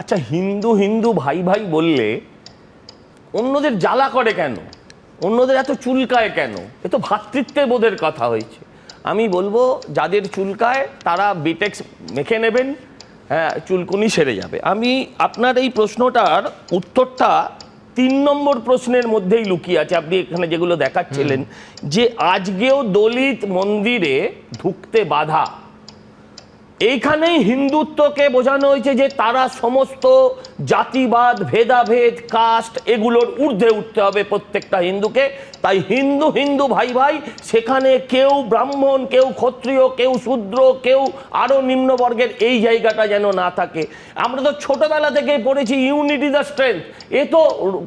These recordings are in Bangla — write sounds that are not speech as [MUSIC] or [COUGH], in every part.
আচ্ছা হিন্দু হিন্দু ভাই ভাই বললে অন্যদের জ্বালা করে কেন? অন্যদের এত চুলকায় কেন? এ তো ভ্রাতৃত্বের বোধের কথা হয়েছে। আমি বলব যাদের চুলকায় তারা বিটেক্স মেখে নেবেন হ্যাঁ চুলকুনি সেরে যাবে। আমি আপনার এই প্রশ্নটার উত্তরটা তিন নম্বর প্রশ্নের মধ্যেই লুকিয়ে আছে। আপনি এখানে যেগুলো দেখাচ্ছিলেন যে আজকেও দলিত মন্দিরে ঢুকতে বাধা। এইখানেই হিন্দুত্বকে বোঝানো হয়েছে যে তারা সমস্ত জাতিবাদ, ভেদাভেদ, কাস্ট এগুলোর ঊর্ধ্বে উঠতে হবে প্রত্যেকটা হিন্দুকে। তাই হিন্দু হিন্দু ভাই ভাই, সেখানে কেউ ব্রাহ্মণ, কেউ ক্ষত্রিয়, কেউ শূদ্র, কেউ আরও নিম্নবর্গের এই জায়গাটা যেন না থাকে। আমরা তো ছোটবেলা থেকে পড়েছি ইউনিটি দ্য স্ট্রেংথ এ তো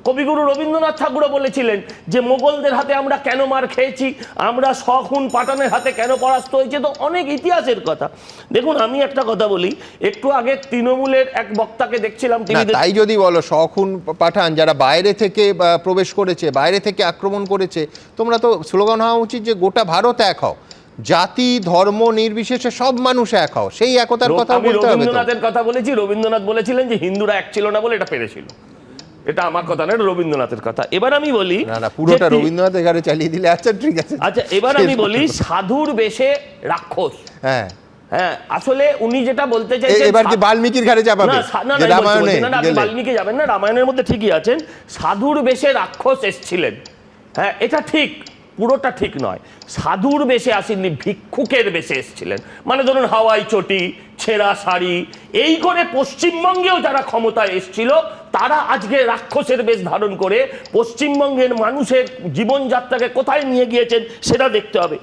কবিগুরু রবীন্দ্রনাথ ঠাকুরও বলেছিলেন যে, মোগলদের হাতে আমরা কেন মার খেয়েছি? আমরা শখুন পাঠানের হাতে কেন পরাস্ত হয়েছে? তো অনেক ইতিহাসের কথা। দেখুন আমি একটা কথা বলি একটু আগে তৃণমূলের এক বক্তাকে দেখছিলাম তাই যদি বলো শখুন পাঠান যারা বাইরে থেকে প্রবেশ করেছে বাইরে থেকে আক্রমণ করেছে তোমরা তো স্লোগান হওয়া উচিত যে গোটা ভারত এক হও। জাতি ধর্ম নির্বিশেষে সব মানুষ এক হও। সেই একতার কথা আমি বলতে হবে রবীন্দ্রনাথের কথা বলেছি রবীন্দ্রনাথ বলেছিলেন যে হিন্দুরা এক ছিল না বলে এটা পেরেছিল এটা আমার কথা না রবীন্দ্রনাথের কথা। এবার আমি বলি না না পুরোটা যে তি- রবীন্দ্রনাথ এখানে চালিয়ে দিলে আচ্ছা ঠিক আছে। আচ্ছা এবার আমি [LAUGHS] বলি সাধুর বেশে রাক্ষস। হ্যাঁ। হ্যাঁ আসলে উনি যেটা বলতে চাইছেন এবার কি বাল্মীকির ঘাড়ে চাপাবে? না, না, রামায়ণে বাল্মীকি যাবেন না রামায়ণের মধ্যে ঠিকই আছেন। সাধুর বেশে রাক্ষস এসছিলেন। হ্যাঁ এটা ঠিক পুরোটা ঠিক নয়। সাধুর বেশে আসেননি ভিক্ষুকের বেশে এসছিলেন। মানে ধরুন হাওয়াই চটি ছেঁড়া শাড়ি এই করে পশ্চিমবঙ্গেও যারা ক্ষমতায় এসছিল তারা আজকে রাক্ষসের বেশ ধারণ করে পশ্চিমবঙ্গের মানুষের জীবনযাত্রাকে কোথায় নিয়ে গিয়েছেন সেটা দেখতে হবে।